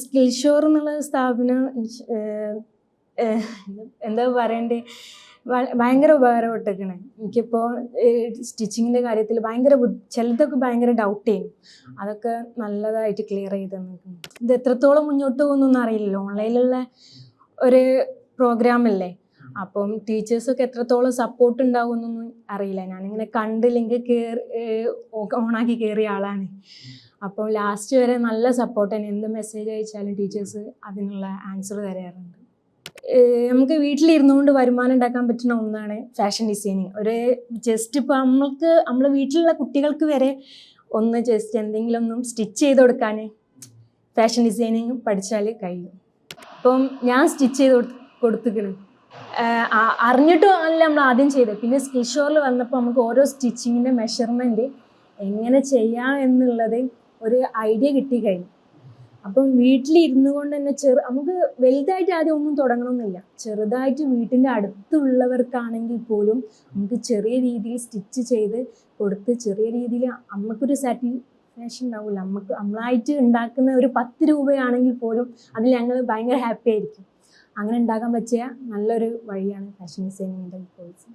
Skill shore എന്നുള്ള സ്ഥാപനം എന്താ പറയണ്ടേ? ഭയങ്കര ഉപകാരപ്പെട്ടിരിക്കണേ എനിക്കിപ്പോൾ സ്റ്റിച്ചിങ്ങിന്റെ കാര്യത്തിൽ ഭയങ്കര ചിലതൊക്കെ ഭയങ്കര ഡൗട്ട് ചെയ്യും അതൊക്കെ നല്ലതായിട്ട് ക്ലിയർ ചെയ്ത് തന്നിട്ടുണ്ട് ഇത് എത്രത്തോളം മുന്നോട്ട് പോകുന്നൊന്നും അറിയില്ലല്ലോ. ഓൺലൈനിലുള്ള ഒരു പ്രോഗ്രാമല്ലേ അപ്പം ടീച്ചേഴ്സൊക്കെ എത്രത്തോളം സപ്പോർട്ട് ഉണ്ടാവുമെന്നൊന്നും അറിയില്ല. ഞാനിങ്ങനെ കണ്ട് ലിങ്ക് കയറി ഓണാക്കി കയറിയ ആളാണ്. അപ്പോൾ ലാസ്റ്റ് വരെ നല്ല സപ്പോർട്ട് തന്നെ എന്ത് മെസ്സേജ് അയച്ചാലും ടീച്ചേഴ്സ് അതിനുള്ള ആൻസർ തരാറുണ്ട്. നമുക്ക് വീട്ടിലിരുന്നുകൊണ്ട് വരുമാനം ഉണ്ടാക്കാൻ പറ്റുന്ന ഒന്നാണ് ഫാഷൻ ഡിസൈനിങ് ഒരു ജസ്റ്റ് ഇപ്പോൾ നമ്മൾക്ക് നമ്മളെ വീട്ടിലുള്ള കുട്ടികൾക്ക് വരെ ഒന്ന് ജസ്റ്റ് എന്തെങ്കിലും ഒന്നും സ്റ്റിച്ച് ചെയ്ത് കൊടുക്കാൻ ഫാഷൻ ഡിസൈനിങ് പഠിച്ചാൽ കഴിയും. അപ്പം ഞാൻ സ്റ്റിച്ച് ചെയ്ത് കൊടു കൊടുത്തിക്കണ്. അറിഞ്ഞിട്ടും അല്ല നമ്മൾ ആദ്യം ചെയ്തത്. പിന്നെ സ്കിൽ ഷോറിൽ വന്നപ്പോൾ നമുക്ക് ഓരോ സ്റ്റിച്ചിങ്ങിന്റെ മെഷർമെന്റ് എങ്ങനെ ചെയ്യാം എന്നുള്ളത് ഒരു ഐഡിയ കിട്ടി കഴിഞ്ഞു അപ്പം വീട്ടിലിരുന്നു കൊണ്ട് തന്നെ ചെറു നമുക്ക് വലുതായിട്ട് ആദ്യം ഒന്നും തുടങ്ങണമെന്നില്ല ചെറുതായിട്ട് വീട്ടിന്റെ അടുത്തുള്ളവർക്കാണെങ്കിൽ പോലും നമുക്ക് ചെറിയ രീതിയിൽ സ്റ്റിച്ച് ചെയ്ത് കൊടുത്ത് ചെറിയ രീതിയിൽ നമുക്കൊരു സാറ്റിസ്ഫാക്ഷൻ ഉണ്ടാവില്ല. നമുക്ക് നമ്മളായിട്ട് ഉണ്ടാക്കുന്ന ഒരു പത്ത് രൂപയാണെങ്കിൽ പോലും അതിൽ ഞങ്ങൾ ഭയങ്കര ഹാപ്പി ആയിരിക്കും. അങ്ങനെ ഉണ്ടാക്കാൻ പറ്റിയ നല്ലൊരു വഴിയാണ് ഫാഷൻ ഡിസൈനിങ്ങിന്റെ കോഴ്സ്